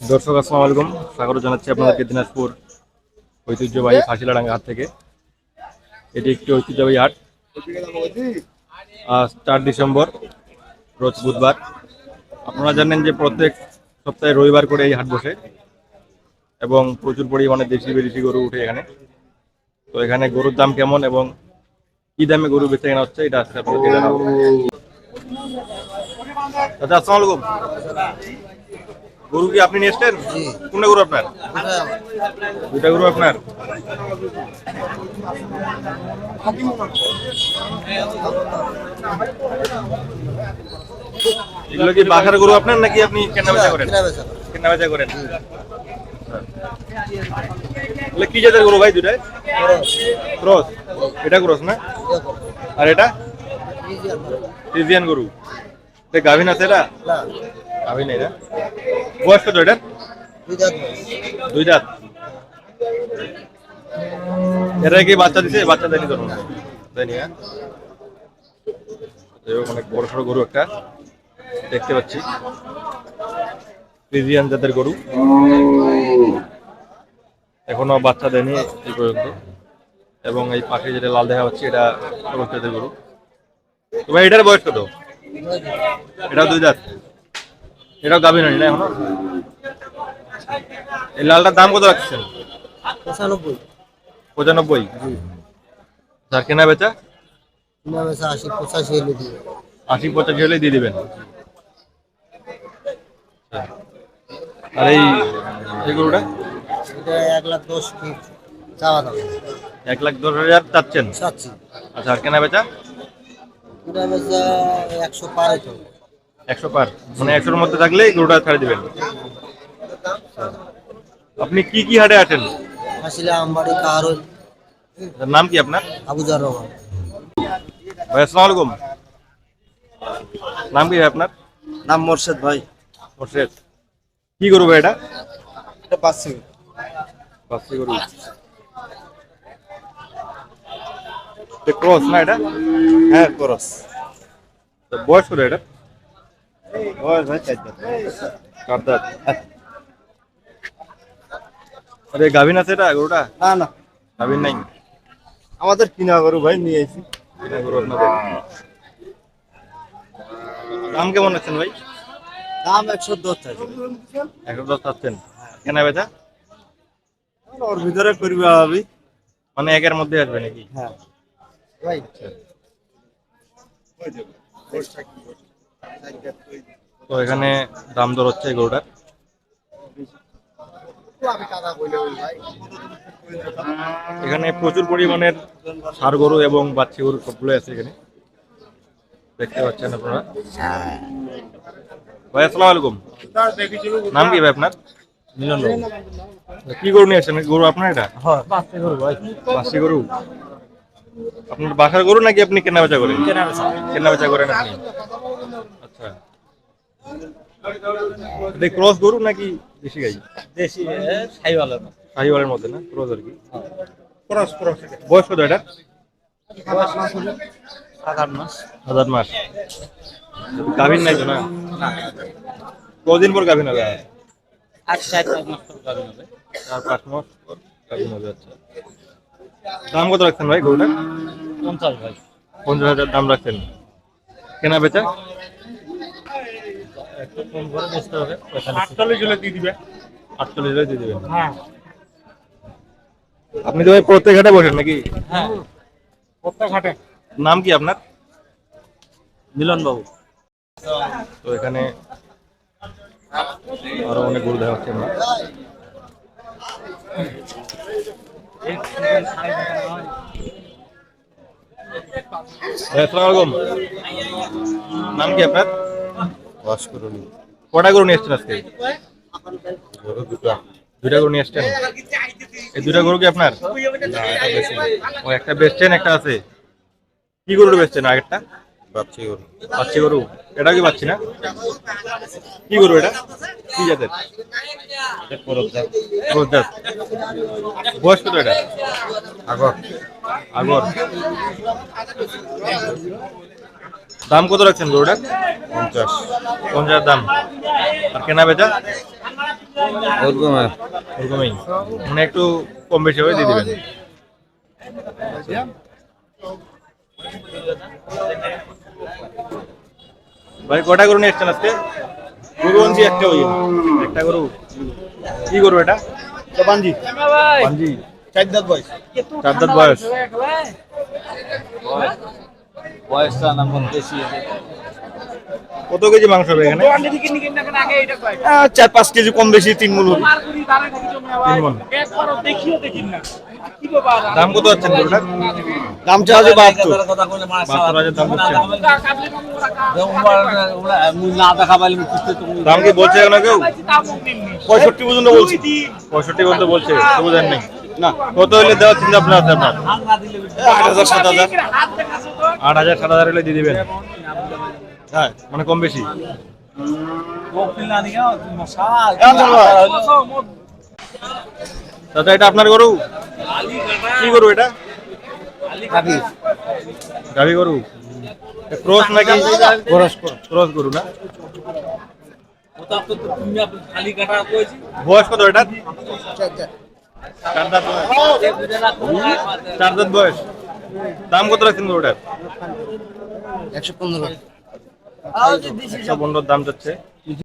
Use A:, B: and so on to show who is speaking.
A: দর্শক, আসসালামু আলাইকুম। স্বাগত জানাচ্ছি আপনাদেরকে দিনাজপুর ঐতিহ্যবাহী ফাঁসিলাডাঙ্গা হাট থেকে। এটি একটি ঐতিহ্যবাহী হাট। আজ চার ডিসেম্বর, রোজ বুধবার। আপনারা জানেন যে প্রত্যেক সপ্তাহে রবিবার করে এই হাট বসে এবং প্রচুর পরিমাণে দেশি বিদেশি গরু উঠে এখানে। তো এখানে গরুর দাম কেমন এবং কি দামে গরু বেচে কেনা হচ্ছে, এটা আজকে আপনাদেরকে জানাব। আচ্ছা আসসালামু গরু কি আপনি নিয়ে এসছেন? কোনটা গরু আপনার? দুটা গরু আপনার। এগুলো কি বাঘার গরু আপনার নাকি আপনি কেনা বেচা করেন? কেনা বেচা করেন। কি জাতের গরু ভাই দুটাই ক্রস। এটা ক্রস না? আর এটা? ফ্রিজিয়ান গরু। গাভিন আছে এটা? গাভিন এটা। বয়স কত এটা? দুই দাঁত। এরা কি বাচ্চা দিছে? বাচ্চা দেয়নি তো দেয়নি হ্যাঁ। অনেক বড় সড়ো গরু একটা। দেখতে পাচ্ছি। ফ্রিজিয়ান জাতের গরু। এখনও বাচ্চা দেয়নি এই পর্যন্ত। এবং এই পাখি যেটা লাল দেখা যাচ্ছে এটা সবুজ জাতের গরু। তো ভাই এটার বয়স কত? এটাও দুই দাঁত? এটাও গাভীন হয়নি না এখনও? এই লালটার দাম কত রাখছেন?
B: পঁচানব্বই।
A: পঁচানব্বই? যার কেনা বেচা?
B: কিনা বেচা আশি পঁচাশি এলে দিয়ে
A: আশি পঁচাশি হলে দিয়ে দিবেন। আর এই এই গরুটা?
B: এটা এক লাখ দশ চাওয়া দাম।
A: এক লাখ দশ হাজার চাচ্ছেন?
B: চাচ্ছি।
A: আচ্ছা আর কেনা বেচা?
B: কিনা বেচা একশো পারে তো
A: একশো পার। মানে একশোর মধ্যে থাকলে গরুটা ছাড়ে দিবেন। আপনি কি কি হাটে আছেন
B: আসলে আমবাড়ি কাহারোল
A: তার নাম কি আপনার?
B: আবুজার রহমান।
A: ভাই আসসালামু আলাইকুম। নাম কি আপনার?
B: নাম মোর্শেদ ভাই।
A: মোর্শেদ। কি গরু ভাই এটা?
B: এটা পাচ্ছি
A: বাচ্চা গরু। ক্রস না এটা?
B: হ্যাঁ করস
A: বয়স কত এটা? আরে গাভিন আছে এটা গরুটা?
B: না না।
A: গাভিন নাই?
B: আমাদের কিনা গরু ভাই নিয়ে
A: গরু আপনাদের? দাম কেমন আছেন ভাই?
B: দাম একশো দশ চাইছে
A: একশো দশ চাচ্ছেন। কেনা বেচা?
B: ওর ভিতরে করবে
A: মানে একের মধ্যে আসবে নাকি?
B: হ্যাঁ। ভাই।
A: তো এখানে দাম দর হচ্ছে গরুটার। এখানে প্রচুর পরিমাণের ষাড় গরু এবং বাচ্চা গরু সবগুলো আছে এখানে। দেখতে পাচ্ছেন আপনারা। ভাই আসসালামু আলাইকুম। নাম কি ভাই আপনার? মিলন কি গরু নিয়ে আসছেন? গরু আপনার এটা?
B: হ্যাঁ
A: বাসি গরু আপনার বাসার গরু নাকি আপনি কেনা বেচা করেন? কেনা বেচা করেন আপনি? আচ্ছা। এটা ক্রস গরু নাকি দেশি গাই?
B: দেশি সাইওয়ালের
A: শাহিওয়ালের মধ্যে। না? ক্রস আর কি।
B: Cross cross.
A: বয়স কত এটা
B: সাত মাস।
A: হাজার মাস। গাভিন নাই তো না? কদিন পর গাভিন হবে?
B: আর মাস পর গাড়ি হবে।
A: চার পাঁচ মাস পর গাভিন হবে আচ্ছা। দাম কত রাখছেন ভাই গরুটা
B: পঞ্চাশ ভাই।
A: পঞ্চাশ হাজার দাম রাখছেন। কেনা বেচা?
B: কম করে বেচতে হবে
A: আটচল্লিশ হলে দিয়ে দিবে। আটচল্লিশ হলে দিয়ে দিবেন
B: হ্যাঁ।
A: আপনি তো ভাই প্রত্যেক ঘাটে বসেন নাকি?
B: হ্যাঁ। প্রত্যেক
A: নাম কি আপনার?
B: মিলন বাবু।
A: তো এখানে আরও অনেক গরু দেখা হচ্ছে আমরা। আসসালামু আলাইকুম। নাম কি আপনার?
B: ভাস্করণী
A: কটা গরু নিয়ে এসছেন আজকে?
B: দুটো।
A: দুইটা গরু নিয়ে এসছেন? এই দুইটা গরু কি আপনার? ও একটা বেচছেন একটা আছে? কি গরুটা বেচছেন আগেরটা?
B: বাচ্চি গরু।
A: পাচ্ছি গরু। এটা কি পাচ্ছি না? কি গরু এটা? কি জাতের? বয়স কত এটা?
B: আগর।
A: আগর। দাম কত রাখছেন গরুটা?
B: পঞ্চাশ।
A: পঞ্চাশ দাম। আর কেনা বেচা? এরকমই মানে একটু কম বেশি হবে দিয়ে দেবেন। ভাই কটা গরু নিয়ে এসছেন আজকে? গরু আনছি একটা ওই একটা গরু। কি গরু এটা?
B: বাঞ্জি
A: পাঞ্জি
B: চার দাঁত বয়স।
A: চার দাঁত বয়স।
B: বয়সটা বেশি
A: কত কেজি মাংস হবে এখানে? চার পাঁচ কেজি কম বেশি, তিন মূল। দাম কত আছেন
B: দাম চাওয়া যে বাহাত্তর।
A: দাম কি বলছে এখন কেউ? পঁয়ষট্টি পর্যন্ত বলছি। পঁয়ষট্টি পর্যন্ত বলছে, তো বুঝেন নাই। না কত দেওয়ার চিন্তা ভাবনা আছে আপনার? আট হাজার সাত হাজার। আট হাজার সাত হাজার হলে দিয়ে দিবেন। হ্যাঁ মানে কম বেশি। দাদা এটা আপনার গরু? কি গরু এটা? গাভি। গরু? ক্রস নাকি? ক্রস গরু না? বয়স কত এটা চার দাঁত বয়স। চার দাঁত বয়স? দাম কত রাখছেন ওটার
B: একশো পনেরো।
A: একশো পনেরোর দাম যাচ্ছে।